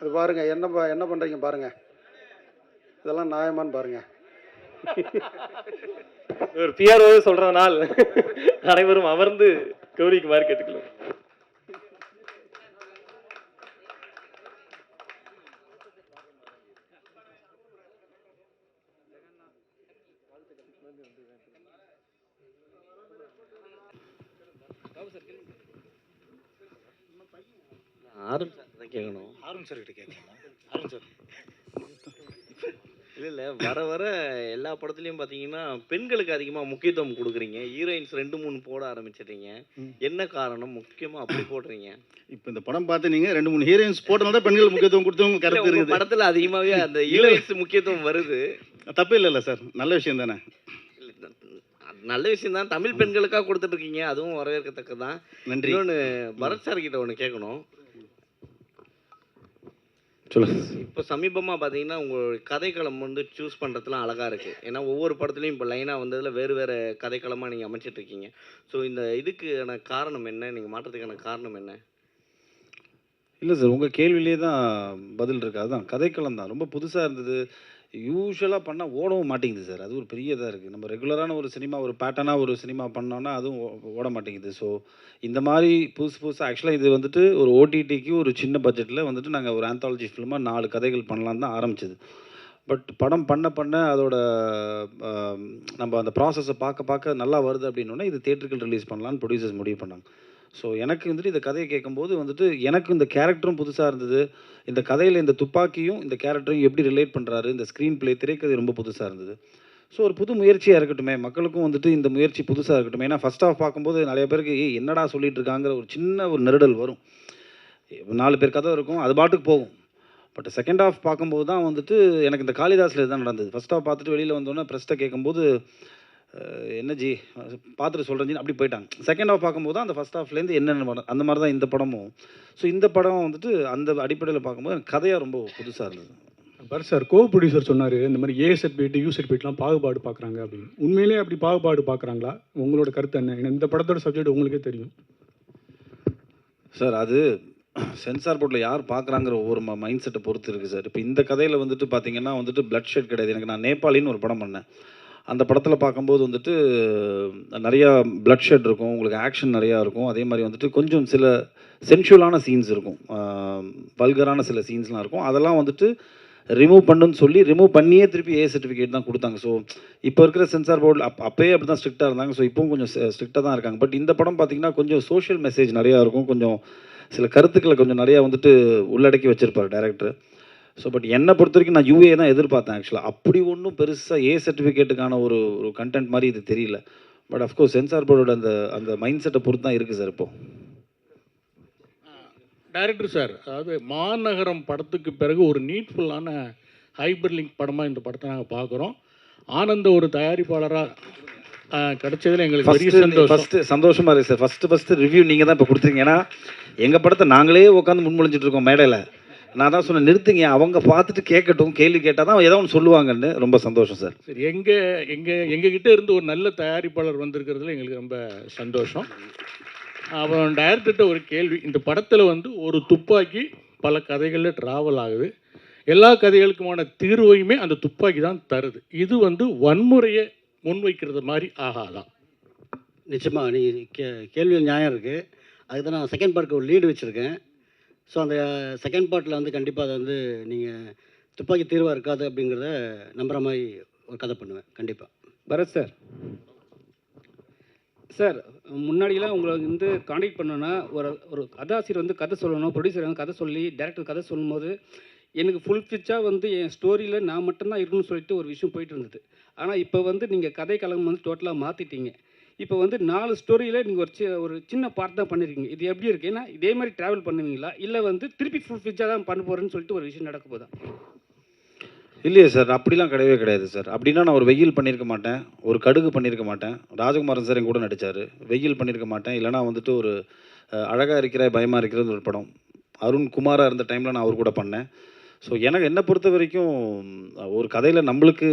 அது பாருங்கள் என்ன ப- என்ன பண்ணுறீங்க பாருங்கள் இதெல்லாம் நியாயமான்னு பாருங்கள் ஒரு பிஆர்ஓ நாள் அனைவரும் அமர்ந்து கௌரிக்குமாறு கேட்டுக்கலாம் ஆரம்பி சார் தான் கேட்கணும் அருண் சார் கிட்ட அருண் சார் இல்லை இல்லை வர வர எல்லா படத்துலையும் பார்த்தீங்கன்னா பெண்களுக்கு அதிகமாக முக்கியத்துவம் கொடுக்குறீங்க. ஹீரோயின்ஸ் ரெண்டு மூணு போட ஆரம்பிச்சிடுறீங்க. என்ன காரணம்? முக்கியமாக அப்படி போடுறீங்க. இப்போ இந்த படம் பார்த்து நீங்க ரெண்டு மூணு ஹீரோயின்ஸ் போட்டனால தான் பெண்கள் முக்கியத்துவம் கொடுத்து இல்ல, கருத்து இருக்குது. படத்துல அதிகமாவே அந்த ஹீரோயின்ஸ் முக்கியத்துவம் வருது. தப்பு இல்லைல்ல சார். நல்ல விஷயம் தானே. நல்ல விஷயம் தான். தமிழ் பெண்களுக்காக கொடுத்துட்டு இருக்கீங்க. அதுவும் வரவேற்கத்தக்கதான் நன்றி. இன்னொன்று பரத் சார் கிட்ட ஒன்று கேட்கணும் சொல்லுங்க. இப்போ சமீபமாக பார்த்தீங்கன்னா உங்கள் கதைக்களம் வந்து சூஸ் பண்ணுறதுலாம் அழகாக இருக்குது ஏன்னா ஒவ்வொரு படத்துலையும் இப்போ லைனாக வந்ததில் வேறு வேறு கதைக்களமாக நீங்கள் அமைச்சிட்டு இருக்கீங்க ஸோ இந்த இதுக்கான காரணம் என்ன? நீங்கள் மாற்றத்துக்கான காரணம் என்ன? இல்லை சார் உங்கள் கேள்வியிலே தான் பதில் இருக்கு. அதுதான் கதைக்களம் தான். ரொம்ப புதுசாக இருந்தது. யூஸ்வலாக பண்ணால் ஓடவும் மாட்டேங்குது சார். அது ஒரு பெரிய இதாக இருக்குது நம்ம ரெகுலரான ஒரு சினிமா ஒரு பேட்டர்னாக ஒரு சினிமா பண்ணோன்னா அதுவும் ஓ- ஓட மாட்டேங்குது. ஸோ இந்த மாதிரி புதுசு புதுசாக ஆக்சுவலாக இது வந்துட்டு ஒரு ஓடிடிக்கு ஒரு சின்ன பட்ஜெட்டில் வந்துட்டு நாங்கள் ஒரு ஆந்தாலஜி ஃபிலிமாக நாலு கதைகள் பண்ணலான்னு தான் ஆரம்பிச்சது. பட் படம் பண்ண பண்ண அதோட நம்ம அந்த ப்ராசஸை பார்க்க பார்க்க நல்லா வருது அப்படின்னோடனே இது தேட்டருக்கு ரிலீஸ் பண்ணலான்னு ப்ரொடியூசர்ஸ் முடிவு பண்ணாங்க. ஸோ எனக்கு வந்துட்டு இந்த கதையை கேட்கும்போது வந்துட்டு எனக்கு இந்த கேரக்டரும் புதுசாக இருந்தது. இந்த கதையில் இந்த துப்பாக்கியும் இந்த கேரக்டரும் எப்படி ரிலேட் பண்ணுறாரு இந்த ஸ்க்ரீன் பிளே திரைக்கதை ரொம்ப புதுசாக இருந்தது. ஸோ ஒரு புது முயற்சியாக இருக்கட்டுமே மக்களுக்கும் வந்துட்டு இந்த முயற்சி புதுசாக இருக்கட்டும். ஏன்னா ஃபஸ்ட் ஆஃப் பார்க்கும்போது நிறைய பேருக்கு ஏய் என்னடா சொல்லிட்டு இருக்காங்கிற ஒரு சின்ன ஒரு நெருடல் வரும். நாலு பேர் கதை இருக்கும் அது பாட்டுக்கு போகும். பட் செகண்ட் ஆஃப் பார்க்கும்போது தான் வந்துட்டு எனக்கு இந்த காளிதாஸில் இதுதான் நடந்தது. ஃபஸ்ட் ஆஃப் பார்த்துட்டு வெளியில் வந்தோன்னே ப்ரெஸ்ட்டை கேட்கும்போது என்ன ஜி பார்த்துட்டு சொல்கிறேன் ஜி. அப்படி போயிட்டாங்க. செகண்ட் ஹாஃப் பார்க்கும்போது அந்த ஃபஸ்ட் ஹாஃப்லேருந்து என்னென்ன படம் அந்த மாதிரி தான் இந்த படமும். ஸோ இந்த படம் வந்துட்டு அந்த அடிப்படையில் பார்க்கும்போது எனக்கு கதையாக ரொம்ப புதுசாக இருந்தது. பர் சார் கோ ப்ரொடியூசர் சொன்னார் இந்த மாதிரி ஏ சர்டிஃபிகேட் யூ சர்டிஃபிகேட்லாம் பாகுபாடு பார்க்குறாங்க அப்படின்னு. உண்மையிலேயே அப்படி பாகுபாடு பார்க்குறாங்களா? உங்களோட கருத்து என்ன? இந்த படத்தோட சப்ஜெக்ட் உங்களுக்கே தெரியும். சார் அது சென்சார் போர்டில் யார் பார்க்குறாங்கிற ஒவ்வொரு மைண்ட் செட்டை பொறுத்து இருக்குது சார். இப்போ இந்த கதையில் வந்துட்டு பார்த்தீங்கன்னா வந்துட்டு பிளட் ஷெட் கிடையாது. எனக்கு நான் நேபாளின்னு ஒரு படம் பண்ணேன். அந்த படத்தில் பார்க்கும்போது வந்துட்டு நிறையா பிளட் ஷெட் இருக்கும் உங்களுக்கு ஆக்ஷன் நிறையா இருக்கும். அதே மாதிரி வந்துட்டு கொஞ்சம் சில சென்ஷுவலான சீன்ஸ் இருக்கும். வல்கரான சில சீன்ஸ்லாம் இருக்கும். அதெல்லாம் வந்துட்டு ரிமூவ் பண்ணுன்னு சொல்லி ரிமூவ் பண்ணியே திருப்பி ஏ சர்டிஃபிகேட் தான் கொடுத்தாங்க. ஸோ இப்போ இருக்கிற சென்சார் போர்டில் அப் அப்பயே அப்படி தான் ஸ்ட்ரிக்டாக இருந்தாங்க. ஸோ இப்போவும் கொஞ்சம் ஸ்ட்ரிக்டாக தான் இருக்காங்க. பட் இந்த படம் பார்த்தீங்கன்னா கொஞ்சம் சோஷியல் மெசேஜ் நிறையா இருக்கும். கொஞ்சம் சில கருத்துக்களை கொஞ்சம் நிறையா வந்துட்டு உள்ளடக்கி வச்சுருப்பார் டேரக்டர் ஸோ பட் என்னை பொறுத்த வரைக்கும் நான் யூஏ தான் எதிர்பார்த்தேன் ஆக்சுவலாக அப்படி ஒன்றும் பெருசாக ஏ சர்டிஃபிகேட்டுக்கான ஒரு ஒரு கண்டென்ட் மாதிரி இது தெரியல. பட் அஃப்கோர்ஸ் சென்சார் போர்டோட அந்த அந்த மைண்ட் செட்டை பொறுத்து தான் இருக்குது சார் இப்போது டைரக்டர் சார் அதாவது மாநகரம் படத்துக்கு பிறகு ஒரு நீட்ஃபுல்லான ஹைபர் லிங்க் படமாக இந்த படத்தை நாங்கள் பார்க்குறோம். ஆனந்த ஒரு தயாரிப்பாளராக கிடைச்சதுல எங்களுக்கு பெரிய சந்தோஷம். ஃபஸ்ட்டு சந்தோஷமாக இருக்குது சார் ஃபஸ்ட்டு ஃபஸ்ட்டு ரிவ்யூ நீங்கள் தான் இப்போ கொடுத்துருங்க ஏன்னா எங்கள் படத்தை நாங்களே உட்காந்து முன்மொழிஞ்சிட்டு இருக்கோம் மேடையில். நான் தான் சொன்னேன் நிறுத்துங்க அவங்க பார்த்துட்டு கேட்கட்டும் கேள்வி கேட்டால் தான் ஏதோ ஒன்று சொல்லுவாங்கன்னு ரொம்ப சந்தோஷம் சார். சரி எங்க எங்க எங்ககிட்ட இருந்து ஒரு நல்ல தயாரிப்பாளர் வந்திருக்கிறதுல எங்களுக்கு ரொம்ப சந்தோஷம். அப்புறம் டைரக்டர்கிட்ட ஒரு கேள்வி இந்த படத்தில் வந்து ஒரு துப்பாக்கி பல கதைகளில் ட்ராவல் ஆகுது. எல்லா கதைகளுக்குமான தீர்வையுமே அந்த துப்பாக்கி தான் தருது. இது வந்து வன்முறையை முன்வைக்கிறது மாதிரி ஆகாதான் நிச்சயமாக நீ கே கேள்வியில் நியாயம் இருக்குது அதுக்கு தான் நான் செகண்ட் பார்ட்க்கு ஒரு லீடு வச்சுருக்கேன். ஸோ அந்த செகண்ட் பார்ட்டில் வந்து கண்டிப்பாக அதை வந்து நீங்கள் துப்பாக்கி தீர்வாக இருக்காது அப்படிங்கிறத நம்புகிற மாதிரி ஒரு கதை பண்ணுவேன். கண்டிப்பாக பரத் சார். சார் முன்னாடியெல்லாம் உங்களை வந்து காண்டாக்ட் பண்ணோன்னா ஒரு ஒரு கதாசிரியர் வந்து கதை சொல்லணும் ப்ரொடியூசர் வந்து கதை சொல்லி டேரக்டர் கதை சொல்லும்போது எனக்கு ஃபுல் ஃபிச்சாக வந்து என் ஸ்டோரியில் நான் மட்டும்தான் இருக்கணும்னு சொல்லிட்டு ஒரு விஷயம் போயிட்டு இருந்தது. ஆனால் இப்போ வந்து நீங்கள் கதை கலகம் வந்து டோட்டலாக மாற்றிட்டீங்க இப்போ வந்து நாலு ஸ்டோரியில் நீங்கள் ஒரு சி ஒரு சின்ன பார்ட் தான் பண்ணியிருக்கீங்க இது எப்படி இருக்குது ஏன்னா இதே மாதிரி ட்ராவல் பண்ணுவீங்களா? இல்லை வந்து திருப்பி ஃபுல் ஃபிச்சாக தான் பண்ண போகிறேன்னு சொல்லிட்டு ஒரு விஷயம் நடக்க போதா? இல்லையே சார் அப்படிலாம் கிடையவே கிடையாது சார். அப்படின்னா நான் ஒரு வெயில் பண்ணியிருக்க மாட்டேன். ஒரு கடுகு பண்ணியிருக்க மாட்டேன். ராஜகுமாரன் சார் என் கூட நடித்தார் வெயில் பண்ணியிருக்க மாட்டேன். இல்லைனா வந்துட்டு ஒரு அழகாக இருக்கிற பயமாக இருக்கிறது ஒரு படம். அருண் குமாராக இருந்த டைமில் நான் அவர் கூட பண்ணேன். ஸோ எனக்கு என்னை பொறுத்த வரைக்கும் ஒரு கதையில் நம்மளுக்கு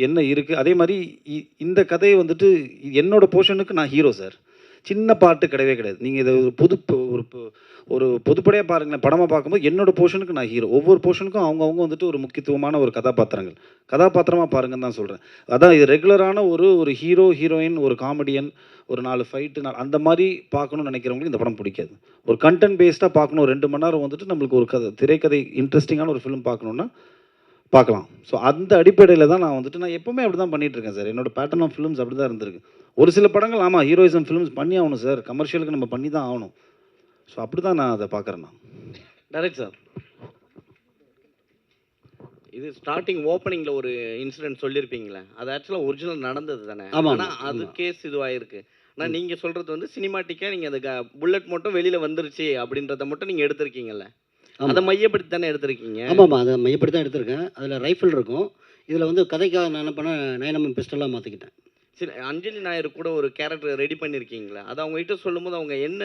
என்ன இருக்குது அதே மாதிரி இ- இந்த கதையை வந்துட்டு என்னோடய போர்ஷனுக்கு நான் ஹீரோ சார் சின்ன பாட்டு கிடையவே கிடையாது. நீங்கள் இதை ஒரு புது ஒரு ஒரு பொதுப்படையாக பாருங்களேன். படமாக பார்க்கும்போது என்னோட போர்ஷனுக்கு நான் ஹீரோ ஒவ்வொரு போர்ஷனுக்கும் அவங்கவுங்க வந்துட்டு ஒரு முக்கியத்துவமான ஒரு கதாபாத்திரங்கள். கதாபாத்திரமாக பாருங்கன்னு தான் சொல்கிறேன் அதான் இது ரெகுலரான ஒரு ஒரு ஹீரோ ஹீரோயின் ஒரு காமெடியன் ஒரு நாலு ஃபைட்டு நாலு அந்த மாதிரி பார்க்கணும்னு நினைக்கிறவங்களுக்கு இந்த படம் பிடிக்காது. ஒரு கண்டென்ட் பேஸ்டாக பார்க்கணும். ரெண்டு மணி நேரம் வந்துட்டு நம்மளுக்கு ஒரு கதை திரைக்கதை இன்ட்ரெஸ்டிங்கான ஒரு ஃபிலிம் பார்க்கணுன்னா பார்க்கலாம். ஸோ அந்த அடிப்படையில் தான் நான் வந்துட்டு நான் எப்போவுமே அப்படி தான் பண்ணிகிட்ருக்கேன் சார் என்னோட பேட்டர்ன் ஆஃப் ஃபிலிம்ஸ் அப்படி தான் இருந்திருக்கு. ஒரு சில படங்கள் ஆமாம் ஹீரோயிசம் ஃபிலிம்ஸ் பண்ணி ஆகணும் சார் கமர்ஷியலுக்கு நம்ம பண்ணி தான் ஆகணும். ஸோ அப்படி தான் நான் அதை பார்க்குறேன் நான். டேரக்ட் சார் இது ஸ்டார்டிங் ஓப்பனிங்ல ஒரு இன்சிடென்ட் சொல்லியிருப்பீங்களே அது ஆக்சுவலாக ஒரிஜினல் நடந்தது தானே. ஆமா, ஆனா ஆமா, அது. கேஸ் இதுவாயிருக்கு ஆனால் நீங்க சொல்றது வந்து சினிமாட்டிக்கா நீங்க அந்த புல்லட் மட்டும் வெளியில வந்துருச்சு அப்படின்றத மட்டும் நீங்க எடுத்திருக்கீங்கல்ல. அதை மையப்படுத்தி தானே எடுத்திருக்கீங்க? ஆமாம்மா அதை மையப்படுத்தி தான் எடுத்திருக்கேன். அதில் ரைஃபிள் இருக்கும். இதில் வந்து கதைக்காக நான் என்ன பண்ணேன் நயனமன் பிஸ்டலாக மாற்றிக்கிட்டேன் சரி அஞ்சலி நாயர் கூட ஒரு கேரக்டர் ரெடி பண்ணியிருக்கீங்களா அது அவங்ககிட்ட சொல்லும்போது அவங்க என்ன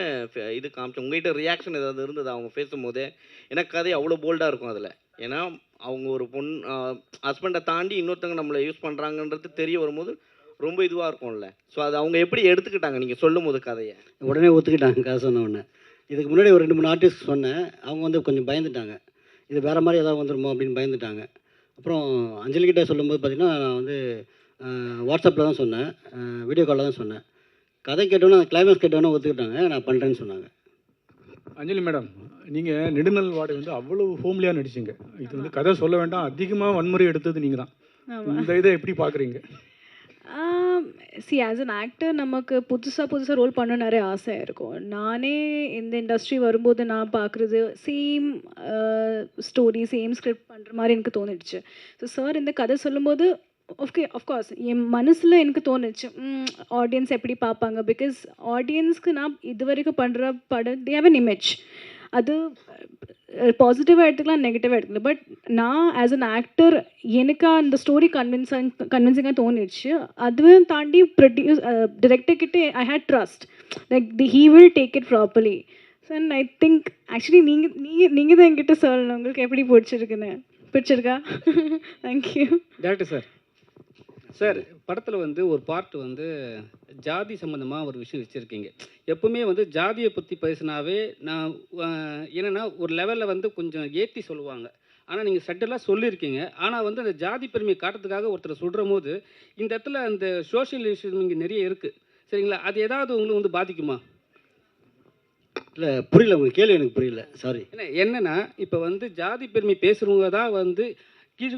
இது காமிச்சு உங்ககிட்ட ரியாக்ஷன் ஏதாவது இருந்தது? அவங்க பேசும்போதே ஏன்னா கதை அவ்வளோ போல்டாக இருக்கும் அதில். ஏன்னா அவங்க ஒரு பொண் ஹஸ்பண்டை தாண்டி இன்னொருத்தவங்க நம்மளை யூஸ் பண்ணுறாங்கன்றது தெரிய வரும்போது ரொம்ப இதுவாக இருக்கும்ல. ஸோ அது அவங்க எப்படி எடுத்துக்கிட்டாங்க? நீங்கள் சொல்லும் போது கதையை. உடனே ஒத்துக்கிட்டாங்க கதை சொன்ன உடனே. இதுக்கு முன்னாடி ஒரு ரெண்டு மூணு ஆர்டிஸ்ட் சொன்னேன். அவங்க வந்து கொஞ்சம் பயந்துட்டாங்க. இது வேறு மாதிரி ஏதாவது வந்துருமோ அப்படின்னு பயந்துட்டாங்க. அப்புறம் அஞ்சலிக்கிட்ட சொல்லும்போது பார்த்திங்கன்னா நான் வந்து வாட்ஸ்அப்பில் தான் சொன்னேன். வீடியோ காலில் தான் சொன்னேன். கதை கேட்டோன்னே கிளைமேக்ஸ் கேட்டோன்னே ஒத்துக்கிட்டாங்க. நான் பண்ணுறேன்னு சொன்னாங்க. அஞ்சலி மேடம் நீங்கள் நெடுநல் வாடை வந்து அவ்வளவு ஹோம்லியாக நடிச்சீங்க. இது வந்து கதை சொல்ல வேண்டாம். அதிகமாக வன்முறை எடுத்தது நீங்கள் தான். இந்த இதை எப்படி பார்க்குறீங்க சி ஆஸ் அன் ஆக்டர் நமக்கு புதுசாக புதுசாக ரோல் பண்ண நிறைய ஆசை இருக்கும். நானே இந்த இண்டஸ்ட்ரி வரும்போது நான் பார்க்குறது சேம் ஸ்டோரி சேம் ஸ்கிரிப்ட் பண்ணுற மாதிரி எனக்கு தோணிடுச்சு. ஸோ சார் இந்த கதை சொல்லும்போது ஓகே அஃப்கோர்ஸ் என் மனசில் எனக்கு தோணுச்சு ஆடியன்ஸ் எப்படி பார்ப்பாங்க? பிகாஸ் ஆடியன்ஸ்க்கு நான் இது வரைக்கும் பண்ணுற படம் தே ஹவ் அன் இமேஜ் அது பாசிட்டிவாக எடுத்துக்கலாம் நெகட்டிவாக எடுத்துக்கலாம். பட் நான் ஆஸ் அன் ஆக்டர் எனக்கு அந்த ஸ்டோரி கன்வின்சிங் கன்வின்சிங்காக தோணிடுச்சு. அதுவும் தாண்டி produce டிரெக்டர்கிட்ட I had trust like the he will take it properly and I think actually நீங்கள் நீங்கள் நீங்கள் தான் என்கிட்ட சொல்லணும். உங்களுக்கு எப்படி பிடிச்சிருக்குன்னு. பிடிச்சிருக்கா? தேங்க்யூ டேரக்டர் சார் சார் படத்தில் வந்து ஒரு பார்ட் வந்து ஜாதி சம்மந்தமாக ஒரு விஷயம் வச்சுருக்கீங்க. எப்பவுமே வந்து ஜாதியை பற்றி பேசினாவே நான் என்னன்னா ஒரு லெவலில் வந்து கொஞ்சம் ஏற்றி சொல்லுவாங்க. ஆனால் நீங்கள் சட்டெல்லாம் சொல்லியிருக்கீங்க. ஆனால் வந்து அந்த ஜாதி பெருமையை காட்டுறதுக்காக ஒருத்தர் சொல்கிற போது இந்த இடத்துல அந்த சோஷியல் இஷ்யூஸ் இங்கே நிறைய இருக்குது சரிங்களா? அது ஏதாவது உங்களுக்கு வந்து பாதிக்குமா? இல்லை புரியல. உங்கள் கேள்வி எனக்கு புரியல. சாரி என்ன என்னன்னா இப்போ வந்து ஜாதி பெருமை பேசுகிறவங்க தான் வந்து கீழ்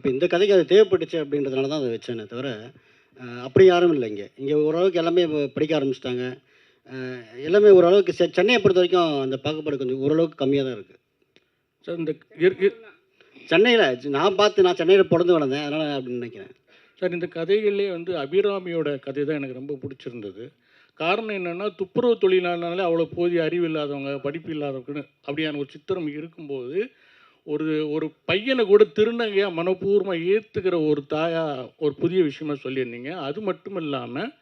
இப்போ இந்த கதைக்கு அது தேவைப்பட்டுச்சு அப்படின்றதுனால தான் அதை வச்சேனே தவிர அப்படி யாரும் இல்லை இங்கே. இங்கே ஓரளவுக்கு எல்லாமே படிக்க ஆரம்பிச்சிட்டாங்க. எல்லாமே ஓரளவுக்கு சென்னையை பொறுத்த வரைக்கும் அந்த பாகுபாடு கொஞ்சம் ஓரளவுக்கு கம்மியாக தான் இருக்குது சார் இந்த சென்னையில் நான் பார்த்து நான் சென்னையில் பிறந்து வளர்ந்தேன் அதனால் அப்படின்னு நினைக்கிறேன். சார் இந்த கதைகள்லே வந்து அபிராமியோட கதை தான் எனக்கு ரொம்ப பிடிச்சிருந்தது. காரணம் என்னென்னா துப்புரவு தொழிலாளனாலே அவ்வளோ போதிய அறிவு இல்லாதவங்க படிப்பு இல்லாதவங்கன்னு அப்படியான ஒரு சித்திரம் இருக்கும்போது ஒரு ஒரு பையனை கூட திருநங்கையாக மனப்பூர்வமாக ஏற்றுக்கிற ஒரு தாயாக ஒரு புதிய விஷயமா சொல்லியிருந்தீங்க. அது மட்டும் இல்லாமல்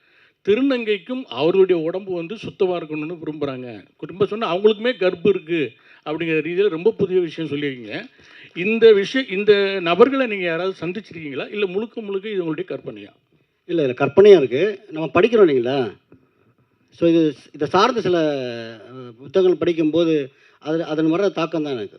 திருநங்கைக்கும் அவர்களுடைய உடம்பு வந்து சுத்தமாக இருக்கணும்னு விரும்புகிறாங்க குடும்பம் சொன்னால் அவங்களுக்குமே கர்ப்பம் இருக்குது அப்படிங்கிற ரீதியில் ரொம்ப புதிய விஷயம் சொல்லியிருக்கீங்க. இந்த விஷயம் இந்த நபர்களை நீங்கள் யாராவது சந்திச்சிருக்கீங்களா? இல்லை முழுக்க முழுக்க இது உங்களுடைய கற்பனையா? இல்லை இல்லை கற்பனையாக இருக்குது நம்ம படிக்கிறோம் இல்லைங்களா? ஸோ இது இதை சார்ந்த சில புத்தகங்கள் படிக்கும்போது அது அதன் வர தாக்கம் தான் எனக்கு.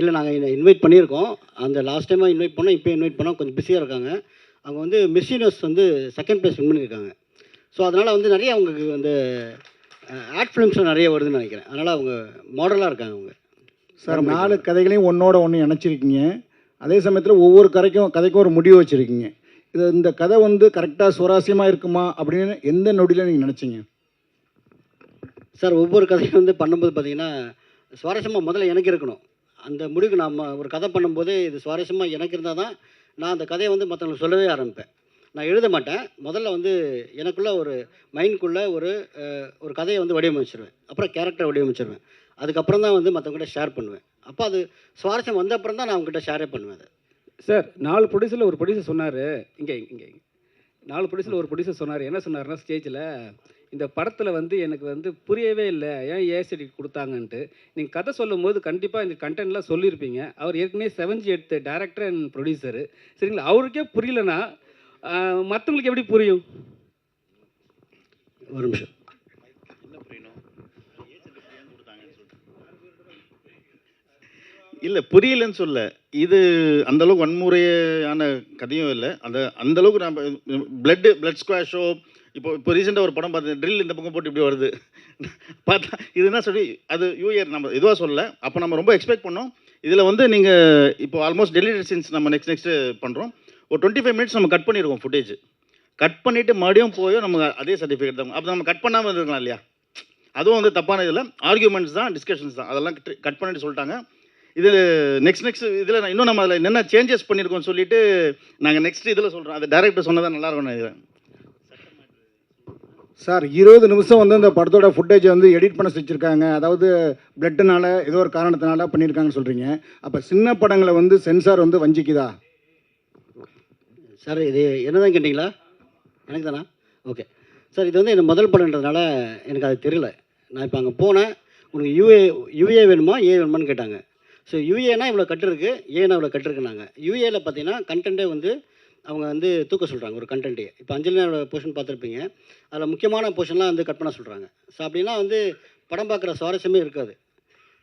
இல்லை நாங்கள் இன்வைட் பண்ணியிருக்கோம். அந்த லாஸ்ட் டைமாக இன்வைட் பண்ணோம் இப்போ இன்வைட் பண்ணோம். கொஞ்சம் பிஸியாக இருக்காங்க. அவங்க வந்து மிஸ் யூனிவர்ஸ் வந்து செகண்ட் ப்ளேஸ் வின் பண்ணியிருக்காங்க. ஸோ அதனால் வந்து நிறைய அவங்களுக்கு வந்து ஆட் ஃபிலிம்ஸில் நிறைய வருதுன்னு நினைக்கிறேன். அதனால் அவங்க மாடலாக இருக்காங்க அவங்க. சார் நாலு கதைகளையும் ஒன்றோட ஒன்று இணைச்சிருக்கீங்க. அதே சமயத்தில் ஒவ்வொரு கதைக்கும் கதைக்கும் ஒரு முடிவு வச்சுருக்கீங்க. இது இந்த கதை வந்து கரெக்டாக சுவாரஸ்யமாக இருக்குமா அப்படின்னு எந்த நொடியில் நீங்கள் நினச்சிங்க? சார் ஒவ்வொரு கதையும் வந்து பண்ணும்போது பார்த்தீங்கன்னா சுவாரஸ்யமாக முதல்ல எனக்கு இருக்கணும். அந்த முடிவுக்கு நாம் ஒரு கதை பண்ணும்போது இது சுவாரஸ்யமாக எனக்கு இருந்தால் தான் நான் அந்த கதையை வந்து மற்றவங்களுக்கு சொல்லவே ஆரம்பிப்பேன். நான் எழுத மாட்டேன். முதல்ல வந்து எனக்குள்ள ஒரு மைண்ட்குள்ளே ஒரு ஒரு கதையை வந்து வடிவமைச்சிருவேன். அப்புறம் கேரக்டரை வடிவமைச்சிருவேன். அதுக்கப்புறம் தான் வந்து மற்றவங்ககிட்ட ஷேர் பண்ணுவேன். அப்போ அது சுவாரஸ்யம் வந்த அப்புறம் தான் நான் அவங்ககிட்ட ஷேரே பண்ணுவேன் அதை. சார் நாலு ப்ரொடியூசரில் ஒரு ப்ரொடியூசர் சொன்னார். இங்கே இங்கே. நாலு ப்ரொடியூசர் ஒரு ப்ரொடியூசர் சொன்னார். என்ன சொன்னார்னா ஸ்டேஜில் இந்த படத்தில் வந்து எனக்கு வந்து புரியவே இல்லை ஏன் ஏசிடி கொடுத்தாங்கன்ட்டு. நீங்கள் கதை சொல்லும் போது கண்டிப்பாக இந்த கண்டென்ட்லாம் சொல்லியிருப்பீங்க அவர் ஏற்கனவே செவன்ஜி எடுத்த டேரக்டர் அண்ட் ப்ரொடியூசரு சரிங்களா? அவருக்கே புரியலனா மற்றவங்களுக்கு எப்படி புரியும்? ஒரு நிமிஷம். இல்லை புரியலன்னு சொல்ல இது அந்தளவுக்கு வன்முறையான கதையும் இல்லை. அந்த அந்த அளவுக்கு நம்ம பிளட்டு பிளட் ஸ்குவாஷோ இப்போ இப்போ ரீசெண்டாக ஒரு படம் பார்த்தேன். ட்ரில் இந்த பக்கம் போட்டு இப்படி வருது. பார்த்தா இது என்ன சொல்லி அது யூஇயர் நம்ம இதுவாக சொல்லலை. அப்போ நம்ம ரொம்ப எக்ஸ்பெக்ட் பண்ணோம். இதில் வந்து நீங்கள் இப்போ ஆல்மோஸ்ட் டெலிவரி சீன்ஸ் நம்ம நெக்ஸ்ட் நெக்ஸ்ட்டு பண்ணுறோம் ஒரு டுவெண்ட்டி ஃபைவ் மினிட்ஸ் நம்ம கட் பண்ணியிருக்கோம் ஃபுட்டேஜ் கட் பண்ணிவிட்டு மறுபடியும் போய் நமக்கு அதே சர்டிஃபிகேட் தான். அப்போ நம்ம கட் பண்ணாமல் இருக்கலாம் இல்லையா? அதுவும் வந்து தப்பான இதில். ஆர்கியூமெண்ட்ஸ் தான் டிஸ்கஷன்ஸ் தான். அதெல்லாம் கட் பண்ணிட்டு சொல்லிட்டாங்க. இது நெக்ஸ்ட் நெக்ஸ்ட் இதில் இன்னும் நம்ம அதில் என்னென்ன சேஞ்சஸ் பண்ணியிருக்கோம்னு சொல்லிட்டு நாங்கள் நெக்ஸ்ட் இதில் சொல்கிறோம் அது டேரக்டர் சொன்னதான் நல்லா இருக்கும்னு நினைக்கிறேன். சார் இருபது நிமிஷம் வந்து அந்த படத்தோட ஃபுட்டேஜை வந்து எடிட் பண்ண வச்சுருக்காங்க அதாவது பிளட்டுனால ஏதோ ஒரு காரணத்தினால பண்ணியிருக்காங்கன்னு சொல்கிறீங்க அப்போ சின்ன படங்களை வந்து சென்சார் வந்து வஞ்சிக்குதா? சார் இது என்னதான் கேட்டிங்களா? எனக்கு தானா? ஓகே சார் இது வந்து எனக்கு முதல் படம்ன்றதுனால எனக்கு அது தெரியல. நான் இப்போ அங்கே போனேன். உனக்கு யூஏ யூஏ வேணுமா? ஏ வேணுமான்னு கேட்டாங்க. ஸோ யூஏனா இவ்வளோ கட்டிருக்கு ஏன்னா ஏனா இவ்வளோ கட்டிருக்குனாங்க யூஏல பார்த்தீங்கன்னா கண்டென்ட்டே வந்து அவங்க வந்து தூக்க சொல்கிறாங்க ஒரு கண்டென்ட்டே இப்போ அஞ்சலினோட போர்ஷன் பார்த்துருப்பீங்க. அதில் முக்கியமான போர்ஷன்லாம் வந்து கட் பண்ண சொல்கிறாங்க ஸோ அப்படின்னா வந்து படம் பார்க்குற சுவாரஸ்யமே இருக்காது.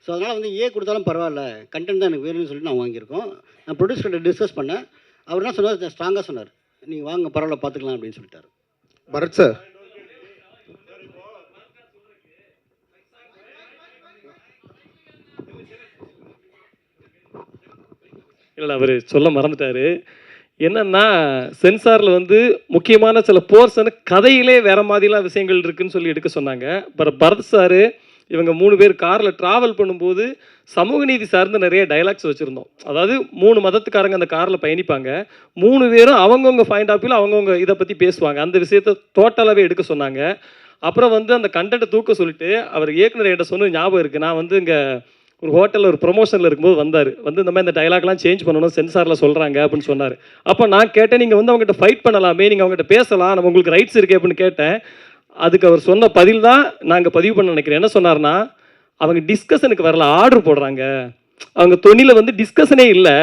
ஸோ அதனால் வந்து ஏ கொடுத்தாலும் பரவாயில்ல. கண்டென்ட் தான் எனக்கு வேணும்னு சொல்லிட்டு நான் வாங்கியிருக்கோம். நான் ப்ரொடியூசர்கிட்ட டிஸ்கஸ் பண்ணேன். அவர் என்ன சொன்னார்? ஸ்ட்ராங்காக சொன்னார். நீங்கள் வாங்க பரவாயில்ல பார்த்துக்கலாம் அப்படின்னு சொல்லிட்டார். பரத் சார் இல்லை அவர் சொல்ல மறந்துட்டார். என்னன்னா சென்சாரில் வந்து முக்கியமான சில போர்ஷனு கதையிலே வேற மாதிரிலாம் விஷயங்கள் இருக்குன்னு சொல்லி எடுக்க சொன்னாங்க. அப்புறம் பரத் சார் இவங்க மூணு பேர் காரில் ட்ராவல் பண்ணும்போது சமூக நீதி சார்ந்து நிறைய டைலாக்ஸ் வச்சுருந்தோம். அதாவது மூணு மதத்துக்காரங்க அந்த காரில் பயணிப்பாங்க. மூணு பேரும் அவங்கவுங்க பாயிண்ட் ஆஃப் வியூவில் அவங்கவுங்க இதை பற்றி பேசுவாங்க. அந்த விஷயத்த டோட்டலாகவே எடுக்க சொன்னாங்க. அப்புறம் வந்து அந்த கண்டென்ட்டை தூக்க சொல்லிட்டு அவர் இயக்குனர் என்கிட்ட சொன்னது ஞாபகம் இருக்குது நான் வந்து இங்கே ஒரு ஹோட்டலில் ஒரு ப்ரொமோஷனில் இருக்கும்போது வந்தார். வந்து இந்த மாதிரி இந்த டைலாக்லாம் சேஞ்ச் பண்ணணும் சென்சாரில் சொல்கிறாங்க அப்படின்னு சொன்னார். அப்போ நான் கேட்டேன் நீங்கள் வந்து அவங்ககிட்ட ஃபைட் பண்ணலாமே நீங்கள் அவங்ககிட்ட பேசலாம் நம்ம உங்களுக்கு ரைட்ஸ் இருக்கே அப்படின்னு கேட்டேன். அதுக்கு அவர் சொன்ன பதில் தான் நாங்கள் பதிவு பண்ண நினைக்கிறேன். என்ன சொன்னார்னா அவங்க டிஸ்கஷனுக்கு வரல ஆர்டர் போடுறாங்க. அவங்க தொழிலில் வந்து டிஸ்கஷனே இல்லை.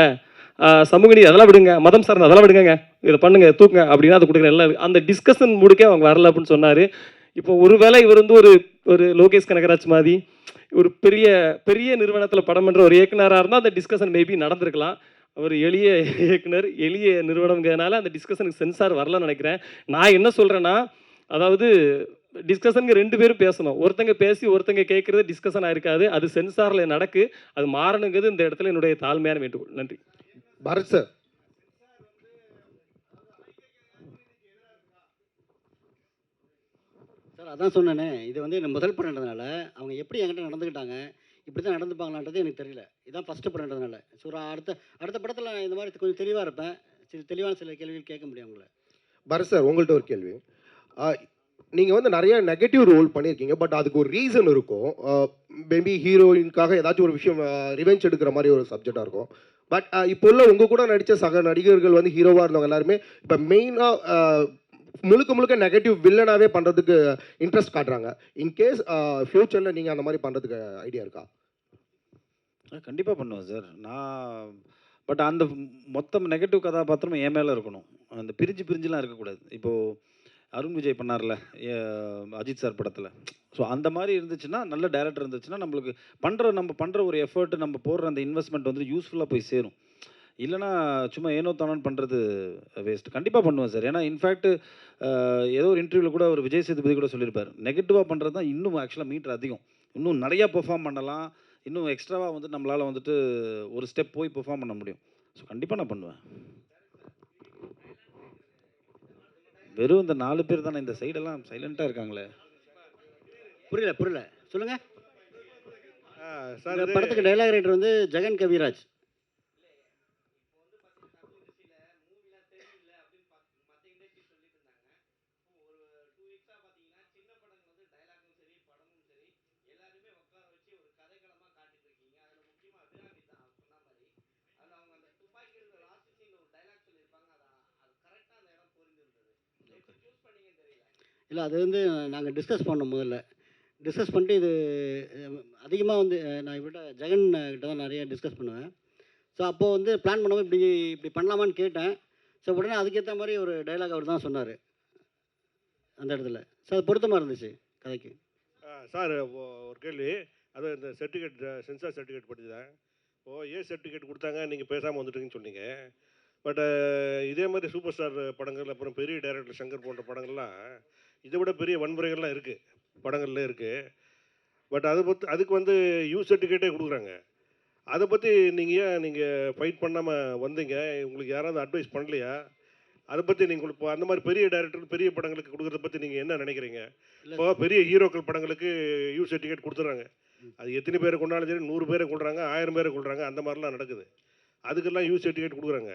சமூக நீதி அதெல்லாம் விடுங்க மதம் சார்ந்த அதெல்லாம் விடுங்க இதை பண்ணுங்க தூக்குங்க அப்படின்னா அது கொடுக்குற எல்லாம் அந்த டிஸ்கஷன் முடிக்க அவங்க வரல அப்படின்னு சொன்னார். இப்போ ஒருவேளை இவர் வந்து ஒரு ஒரு லோகேஷ் கனகராஜ் மாதிரி ஒரு பெரிய பெரிய நிறுவனத்தில் படம் பண்ணுற ஒரு இயக்குனராக இருந்தால் அந்த டிஸ்கஷன் மேபி நடந்திருக்கலாம். அவர் எளிய இயக்குனர் எளிய நிறுவனங்கிறதுனால அந்த டிஸ்கஷனுக்கு சென்சார் வரலன்னு நினைக்கிறேன். நான் என்ன சொல்கிறேன்னா அதாவது டிஸ்கஷனுக்கு ரெண்டு பேரும் பேசணும். ஒருத்தங்க பேசி ஒருத்தங்க கேட்குறது டிஸ்கஷனாக இருக்காது. அது சென்சாரில் நடக்கு. அது மாறணுங்கிறது இந்த இடத்துல என்னுடைய தாழ்மையான வேண்டுகோள். நன்றி. பரத் சார் சார் அதான் சொன்னேனே இது வந்து எனக்கு முதல் படம்ன்றதுனால அவங்க எப்படி என்கிட்ட நடந்துக்கிட்டாங்க இப்படி தான் நடந்துப்பாங்களான்றது எனக்கு தெரியல. இதான் ஃபஸ்ட்டு படம்ன்றதுனால. ஸோ அடுத்த அடுத்த படத்தில் நான் இந்த மாதிரி கொஞ்சம் தெளிவாக இருப்பேன். சில தெளிவான சில கேள்விகள் கேட்க முடியும் அவங்கள பரத் சார் உங்கள்கிட்ட ஒரு கேள்வி. நீங்கள் வந்து நிறைய நெகட்டிவ் ரோல் பண்ணியிருக்கீங்க பட் அதுக்கு ஒரு ரீசன் இருக்கும். மேபி ஹீரோயின்காக ஏதாச்சும் ஒரு விஷயம் ரிவெஞ்ச் எடுக்கிற மாதிரி ஒரு சப்ஜெக்டாக இருக்கும். பட் இப்போ உள்ள உங்கள் கூட நடித்த சக நடிகர்கள் வந்து ஹீரோவாக இருந்தவங்க எல்லாருமே இப்போ மெயினாக முழுக்க முழுக்க நெகட்டிவ் வில்லனாகவே பண்ணுறதுக்கு இன்ட்ரெஸ்ட் காட்டுறாங்க. இன்கேஸ் ஃப்யூச்சரில் நீங்கள் அந்த மாதிரி பண்ணுறதுக்கு ஐடியா இருக்கா? கண்டிப்பாக பண்ணுவேன் சார் நான் பட் அந்த மொத்தம் நெகட்டிவ் கதாபாத்திரம் என் மேலே இருக்கணும். அந்த பிரிஞ்சு பிரிஞ்சுலாம் இருக்கக்கூடாது. இப்போது அருண் விஜய் பண்ணார்ல அஜித் சார் படத்தில். ஸோ அந்த மாதிரி இருந்துச்சுன்னா நல்ல டேரக்டர் இருந்துச்சுன்னா நம்மளுக்கு பண்ணுற நம்ம பண்ணுற ஒரு எஃபர்ட் நம்ம போடுற அந்த இன்வெஸ்ட்மெண்ட் வந்து யூஸ்ஃபுல்லாக போய் சேரும். இல்லைனா சும்மா ஏனோ தானோன்னு பண்ணுறது வேஸ்ட் கண்டிப்பாக பண்ணுவேன் சார். ஏன்னா இன்ஃபேக்ட் ஏதோ ஒரு இன்டர்வியூவில் கூட ஒரு விஜய் சேதுபதி கூட சொல்லியிருப்பார். நெகட்டிவாக பண்ணுறது தான் இன்னும் ஆக்சுவலாக மீட்டர் அதிகம். இன்னும் நிறையா பெர்ஃபார்ம் பண்ணலாம். இன்னும் எக்ஸ்ட்ராவாக வந்து நம்மளால் வந்துட்டு ஒரு ஸ்டெப் போய் பெர்ஃபார்ம் பண்ண முடியும். ஸோ கண்டிப்பாக நான் பண்ணுவேன். வெறும் இந்த நாலு பேர் தானே இந்த சைடெல்லாம் சைலண்ட்டாக இருக்காங்களே. புரியல புரியல. சொல்லுங்கள் சார் படத்துக்கு டைலாக் ரைட்டர் வந்து ஜெகன் கவிராஜ். இல்லை அது வந்து நாங்கள் டிஸ்கஸ் பண்ணோம் முதல்ல. டிஸ்கஸ் பண்ணிட்டு இது அதிகமாக வந்து நான் இவர்கிட்ட ஜெகன் கிட்ட தான் நிறைய டிஸ்கஸ் பண்ணுவேன். ஸோ அப்போது வந்து பிளான் பண்ணவும் இப்படி இப்படி பண்ணலாமான்னு கேட்டேன். ஸோ உடனே அதுக்கேற்ற மாதிரி ஒரு டைலாக் அவர் தான் சொன்னார். அந்த இடத்துல. ஸோ அது பொருத்தமாக இருந்துச்சு கதைக்கு. சார் ஒரு கேள்வி. அது இந்த சர்டிஃபிகேட் சென்சார் சர்டிஃபிகேட் படிச்சுதான். ஓ ஏ சர்டிஃபிகேட் கொடுத்தாங்க நீங்கள் பேசாமல் வந்துட்டீங்கன்னு சொன்னீங்க. பட் இதே மாதிரி சூப்பர் ஸ்டார் படங்கள் அப்புறம் பெரிய டைரக்டர் சங்கர் போன்ற படங்கள்லாம் இதை விட பெரிய வன்முறைகள்லாம் இருக்குது படங்கள்ல இருக்குது பட் அதை பற்றி அதுக்கு வந்து யூ சர்டிஃபிகேட்டே கொடுக்குறாங்க. அதை பற்றி நீங்கள் ஏன் நீங்கள் ஃபைட் பண்ணாமல் வந்தீங்க? உங்களுக்கு யாராவது அட்வைஸ் பண்ணலையா? அதை பற்றி நீங்கள் இப்போ அந்த மாதிரி பெரிய டைரக்டர் பெரிய படங்களுக்கு கொடுக்குறத பற்றி நீங்கள் என்ன நினைக்கிறீங்க? இப்போ பெரிய ஹீரோக்கள் படங்களுக்கு யூ சர்டிஃபிகேட் கொடுத்துட்றாங்க அது எத்தனை பேரை கொண்டாலும் சரி நூறு பேரை கொள்றாங்க ஆயிரம் பேரை கொள்றாங்க அந்த மாதிரிலாம் நடக்குது. அதுக்கெல்லாம் யூ சர்டிஃபிகேட் கொடுக்குறாங்க.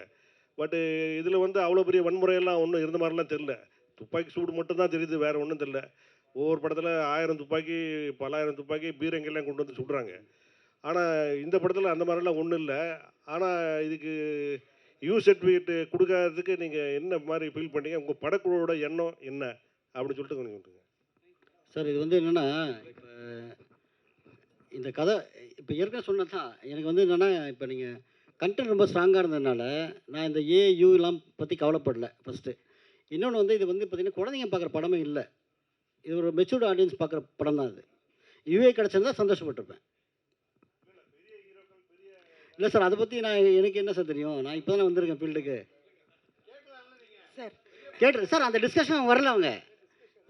பட்டு இதில் வந்து அவ்வளோ பெரிய வன்முறையெல்லாம் ஒன்றும் இருந்த மாதிரிலாம் தெரில துப்பாக்கி சூடு மட்டும்தான் தெரியுது வேறு ஒன்றும் தெரியல. ஒவ்வொரு படத்தில் ஆயிரம் துப்பாக்கி பலாயிரம் துப்பாக்கி பீரங்கெல்லாம் கொண்டு வந்து சுடுறாங்க. ஆனால் இந்த படத்தில் அந்த மாதிரிலாம் ஒன்றும் இல்லை. ஆனால் இதுக்கு யூ சர்டிஃபிகேட் கொடுக்காததுக்கு நீங்கள் என்ன மாதிரி ஃபீல் பண்ணீங்க? உங்கள் படக்குழுவோட எண்ணம் என்ன? அப்படின்னு சொல்லிட்டு கொஞ்சம் சொல்லுங்கள் சார் இது வந்து என்னென்னா இப்போ இந்த கதை இப்போ ஏற்கனவே சொன்னது தான். எனக்கு வந்து என்னென்னா இப்போ நீங்கள் கண்டென்ட் ரொம்ப ஸ்ட்ராங்காக இருந்ததுனால நான் இந்த ஏ யூலாம் பற்றி கவலைப்படலை ஃபஸ்ட்டு இன்னொன்று வந்து இது வந்து பார்த்திங்கன்னா குழந்தைங்க பார்க்குற படமே இல்லை. இது ஒரு மெச்சூர்டு ஆடியன்ஸ் பார்க்குற படம் தான் இது யூஏ கிடச்சிருந்தா சந்தோஷப்பட்டிருப்பேன். இல்லை சார் அதை பற்றி நான் எனக்கு என்ன சார் தெரியும்? நான் இப்போ தானே வந்திருக்கேன் ஃபீல்டுக்கு. சார். கேட்டு சார் அந்த டிஸ்கஷன் அவங்க வரல அவங்க.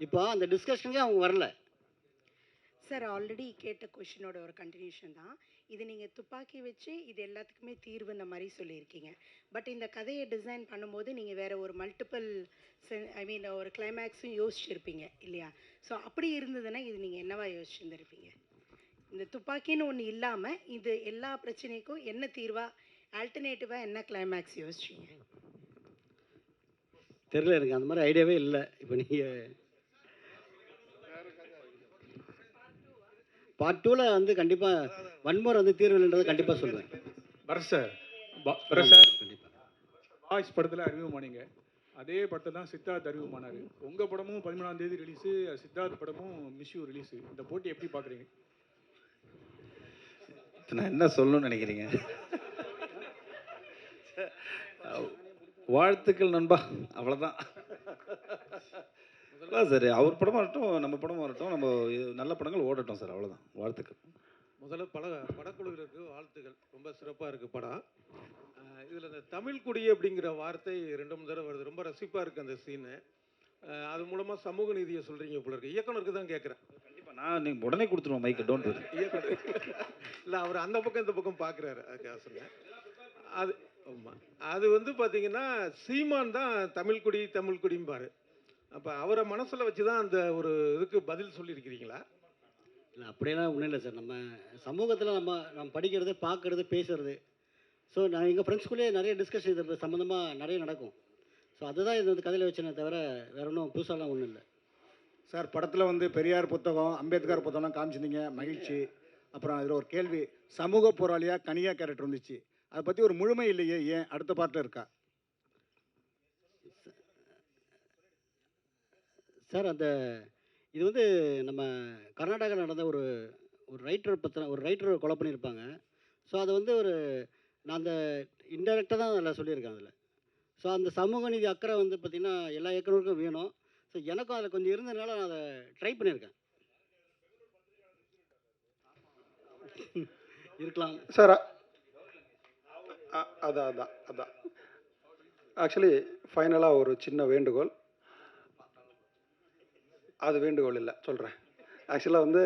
இப்போ அந்த டிஸ்கஷனுக்கு அவங்க வரல. சார் ஆல்ரெடி கேட்ட கொஷினோட ஒரு கண்டினியூஷன் தான். இது நீங்கள் துப்பாக்கி வச்சு இது எல்லாத்துக்குமே தீர்வு இந்த மாதிரி சொல்லியிருக்கீங்க. பட் இந்த கதையை டிசைன் பண்ணும்போது நீங்கள் வேற ஒரு மல்டிபிள் ஐ மீன் ஒரு கிளைமேக்ஸும் யோசிச்சிருப்பீங்க இல்லையா? ஸோ அப்படி இருந்ததுன்னா இது நீங்கள் என்னவா யோசிச்சுருந்துருப்பீங்க? இந்த துப்பாக்கின்னு ஒன்று இல்லாமல் இது எல்லா பிரச்சனைக்கும் என்ன தீர்வாக ஆல்டர்னேட்டிவாக என்ன கிளைமேக்ஸ் யோசிச்சீங்க? தெரியல எனக்கு அந்த மாதிரி ஐடியாவே இல்லை. இப்போ நீங்கள் பார்ட் டூவில் வந்து கண்டிப்பாக வன்முறை வந்து தீர்வு இல்லைன்றதை கண்டிப்பாக சொல்லுவேன் பரத் சார் ப- பரத் சார். கண்டிப்பாக பாய்ஸ் படத்தில் அறிமுகமானீங்க அதே படத்தை தான் சித்தார்த் அறிமுகமானார். உங்கள் படமும் பதிமூணாம் தேதி ரிலீஸு சித்தார்த் படமும் மிஷ்யூ ரிலீஸு இந்த போட்டி எப்படி பார்க்குறீங்க நான் என்ன சொல்லணும்னு நினைக்கிறீங்க? வாழ்த்துக்கள் நண்பா. அவ்வளோதான் அதான் சார். அவர் படம் வரட்டும் நம்ம படம் வரட்டும் நம்ம நல்ல படங்கள் ஓடட்டும் சார் அவ்வளோதான் வாழ்த்துக்கள். முதல்ல பட படக்குழுவினருக்கு வாழ்த்துக்கள். ரொம்ப சிறப்பாக இருக்குது படம். இதில் இந்த தமிழ் குடி அப்படிங்கிற வார்த்தை ரெண்டு மூணு தடவை வருது. ரொம்ப ரசிப்பாக இருக்குது அந்த சீனு அது மூலமாக சமூக நீதியை சொல்கிறீங்க போல இருக்கு. இயக்குனருக்கு தான் கேட்குறேன் கண்டிப்பாக நான் நீங்கள் உடனே கொடுத்துருவோம் மைக்கு டோன்ட் வரி இயக்குனர். இல்லை அவர் அந்த பக்கம் இந்த பக்கம் பார்க்குறாரு அதுக்காக சொன்னேன். அது ஆமாம் அது வந்து பார்த்தீங்கன்னா சீமான் தான் தமிழ் குடி தமிழ் குடிம்பாரு. அப்போ அவரை மனசில் வச்சு தான் அந்த ஒரு இதுக்கு பதில் சொல்லியிருக்கிறீங்களா? இல்லை அப்படியெல்லாம் ஒன்றும் இல்லை சார். நம்ம சமூகத்தில் நம்ம நம்ம படிக்கிறது பார்க்குறது பேசுறது. ஸோ நான் எங்கள் ஃப்ரெண்ட்ஸ்குள்ளேயே நிறைய டிஸ்கஷன் இது சம்மந்தமாக நிறைய நடக்கும். ஸோ அதுதான் இது வந்து கதையில் வச்சேனே தவிர வேற ஒன்றும் புதுசாலாம் ஒன்றும் இல்லை. சார் படத்தில் வந்து பெரியார் புத்தகம் அம்பேத்கர் புத்தகம்லாம் காமிச்சிருந்தீங்க. மகிழ்ச்சி. அப்புறம் அதில் ஒரு கேள்வி. சமூக போராளியாக கனியா கேரக்டர் வந்துச்சு அதை பற்றி ஒரு முழுமை இல்லையே ஏன்? அடுத்த பார்ட்டில் இருக்கா? சார் அந்த இது வந்து நம்ம கர்நாடகாவில் நடந்த ஒரு ஒரு ரைட்டர் பற்றின ஒரு ரைட்டர் கொலை பண்ணியிருப்பாங்க. ஸோ அதை வந்து ஒரு நான் அந்த இன்டெரக்டாக தான் அதில் சொல்லியிருக்கேன் அதில். ஸோ அந்த சமூக நீதி அக்கறை வந்து பார்த்திங்கன்னா எல்லா இயக்குநருக்கும் வேணும். ஸோ எனக்கும் அதில் கொஞ்சம் இருந்ததுனால நான் அதை ட்ரை பண்ணியிருக்கேன். இருக்கலாம். சார் அதான் அதான் அதான். ஆக்சுவலி ஃபைனலாக ஒரு சின்ன வேண்டுகோள். அது வேண்டுகோள் இல்லை. சொல்கிறேன் ஆக்சுவலாக வந்து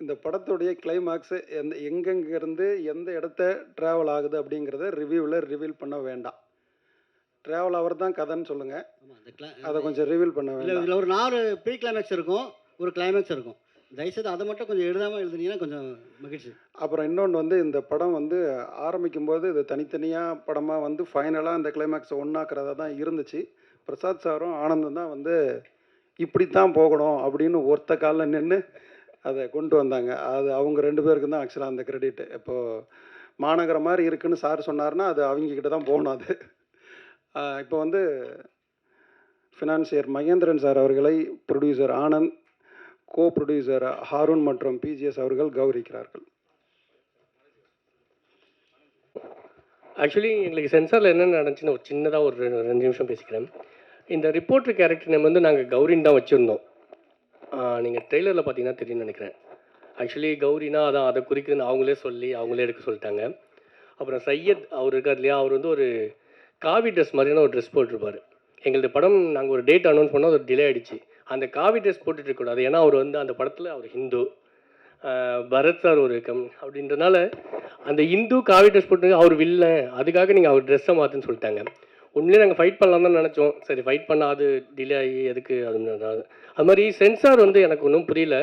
இந்த படத்துடைய கிளைமாக்ஸு எந்த எங்கெங்கிருந்து எந்த இடத்த ட்ராவல் ஆகுது அப்படிங்கிறத ரிவ்யூவில் ரிவீல் பண்ண வேண்டாம். ட்ராவல் அவர் தான் கதைன்னு சொல்லுங்கள் அதை கொஞ்சம் ரிவீல் பண்ண வேண்டாம். இதில் ஒரு நாலு ப்ரீ கிளைமேக்ஸ் இருக்கும் ஒரு கிளைமேக்ஸ் இருக்கும். தயவுசெய்து அதை மட்டும் கொஞ்சம் எழுதாமல் எழுதுனீங்கன்னா கொஞ்சம் மகிழ்ச்சி. அப்புறம் இன்னொன்று வந்து இந்த படம் வந்து ஆரம்பிக்கும் போது இது தனித்தனியாக படமாக வந்து ஃபைனலாக இந்த கிளைமேக்ஸை ஒன்றாக்குறதா தான் இருந்துச்சு. பிரசாத் சாரும் ஆனந்தும் தான் வந்து இப்படித்தான் போகணும் அப்படின்னு ஒருத்த காலில் நின்று அதை கொண்டு வந்தாங்க. அது அவங்க ரெண்டு பேருக்கு தான் ஆக்சுவலாக அந்த கிரெடிட் இப்போது மாநகரம் மாதிரி இருக்குன்னு சார் சொன்னார்னா அது அவங்கக்கிட்ட தான் போகணும் அது. இப்போ வந்து ஃபினான்சியர் மகேந்திரன் சார் அவர்களை producer Anand co producer Haroon மற்றும் பிஜிஎஸ் அவர்கள் கௌரிக்கிறார்கள் ஆக்சுவலி எங்களுக்கு சென்சாரில் என்ன நடந்துச்சுன்னு ஒரு சின்னதாக ஒரு ரெண்டு நிமிஷம் பேசிக்கிறேன். இந்த ரிப்போர்ட்டர் கேரக்டர் நேம் வந்து நாங்கள் கௌரின்னு தான் வச்சுருந்தோம். நீங்கள் ட்ரெய்லரில் பார்த்தீங்கன்னா தெரியும்னு நினைக்கிறேன். ஆக்சுவலி கௌரினா அதான் அதை குறிக்குதுன்னு அவங்களே சொல்லி அவங்களே எடுக்க சொல்லிட்டாங்க. அப்புறம் சையத் அவர் இருக்கார் இல்லையா அவர் வந்து ஒரு காவி ட்ரெஸ் மாதிரியான ஒரு ட்ரெஸ் போட்டிருப்பார். எங்களது படம் நாங்கள் ஒரு டேட் அனௌன்ஸ் பண்ணோம் அது டிலே ஆகிடுச்சு அந்த காவி ட்ரெஸ் போட்டுட்டு இருக்கக்கூடாது ஏன்னா அவர் வந்து அந்த படத்தில் அவர் ஹிந்து. பரத் சார் ஒரு கம் அப்படின்றனால அந்த இந்து காவி ட்ரெஸ் போட்டு அவர் வில்லை அதுக்காக நீங்கள் அவர் ட்ரெஸ்ஸை மாற்றுன்னு சொல்லிட்டாங்க. உண்மையிலே நாங்கள் ஃபைட் பண்ணலாம் தான் நினச்சோம். சரி ஃபைட் பண்ணால் அது டிலே ஆகி எதுக்கு அது அது மாதிரி சென்சார் வந்து எனக்கு ஒன்றும் புரியல.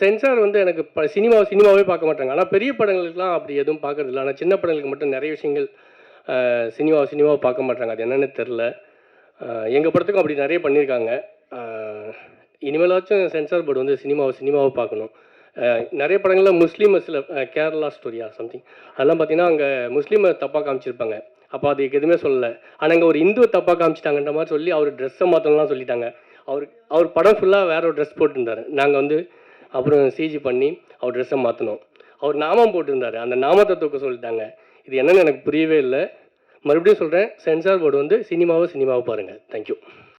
சென்சார் வந்து எனக்கு ப சினிமா சினிமாவே பார்க்க மாட்டாங்க. ஆனால் பெரிய படங்களுக்குலாம் அப்படி எதுவும் பார்க்கறது இல்லை. ஆனால் சின்ன படங்களுக்கு மட்டும் நிறைய விஷயங்கள் சினிமா சினிமாவை பார்க்க மாட்டாங்க. அது என்னன்னு தெரில எங்கள் படத்துக்கும் அப்படி நிறைய பண்ணியிருக்காங்க. இனிமேலாச்சும் சென்சார் போர்டு வந்து சினிமாவை சினிமாவை பார்க்கணும். நிறைய படங்களில் முஸ்லீம் சில கேரளா ஸ்டோரியா சம்திங் அதெல்லாம் பார்த்தீங்கன்னா அங்கே முஸ்லீமை தப்பாக காமிச்சிருப்பாங்க. அப்போ அதுக்கு எதுவுமே சொல்லலை. ஆனால் இங்கே ஒரு இந்துவை தப்பாக காமிச்சிட்டாங்கன்ற மாதிரி சொல்லி அவர் ட்ரெஸ்ஸை மாற்றலாம் சொல்லிட்டாங்க. அவர் அவர் படம் ஃபுல்லாக வேற ஒரு ட்ரெஸ் போட்டிருந்தாரு. நாங்கள் வந்து அப்புறம் சிஜி பண்ணி அவர் ட்ரெஸ்ஸை மாற்றினோம் அவர் நாமம் போட்டிருந்தாரு. அந்த நாமத்தை தூக்க சொல்லிட்டாங்க. இது என்னன்னு எனக்கு புரியவே இல்லை. மறுபடியும் சொல்கிறேன் சென்சார் போர்டு வந்து சினிமாவை சினிமாவை பாருங்கள் தேங்க்யூ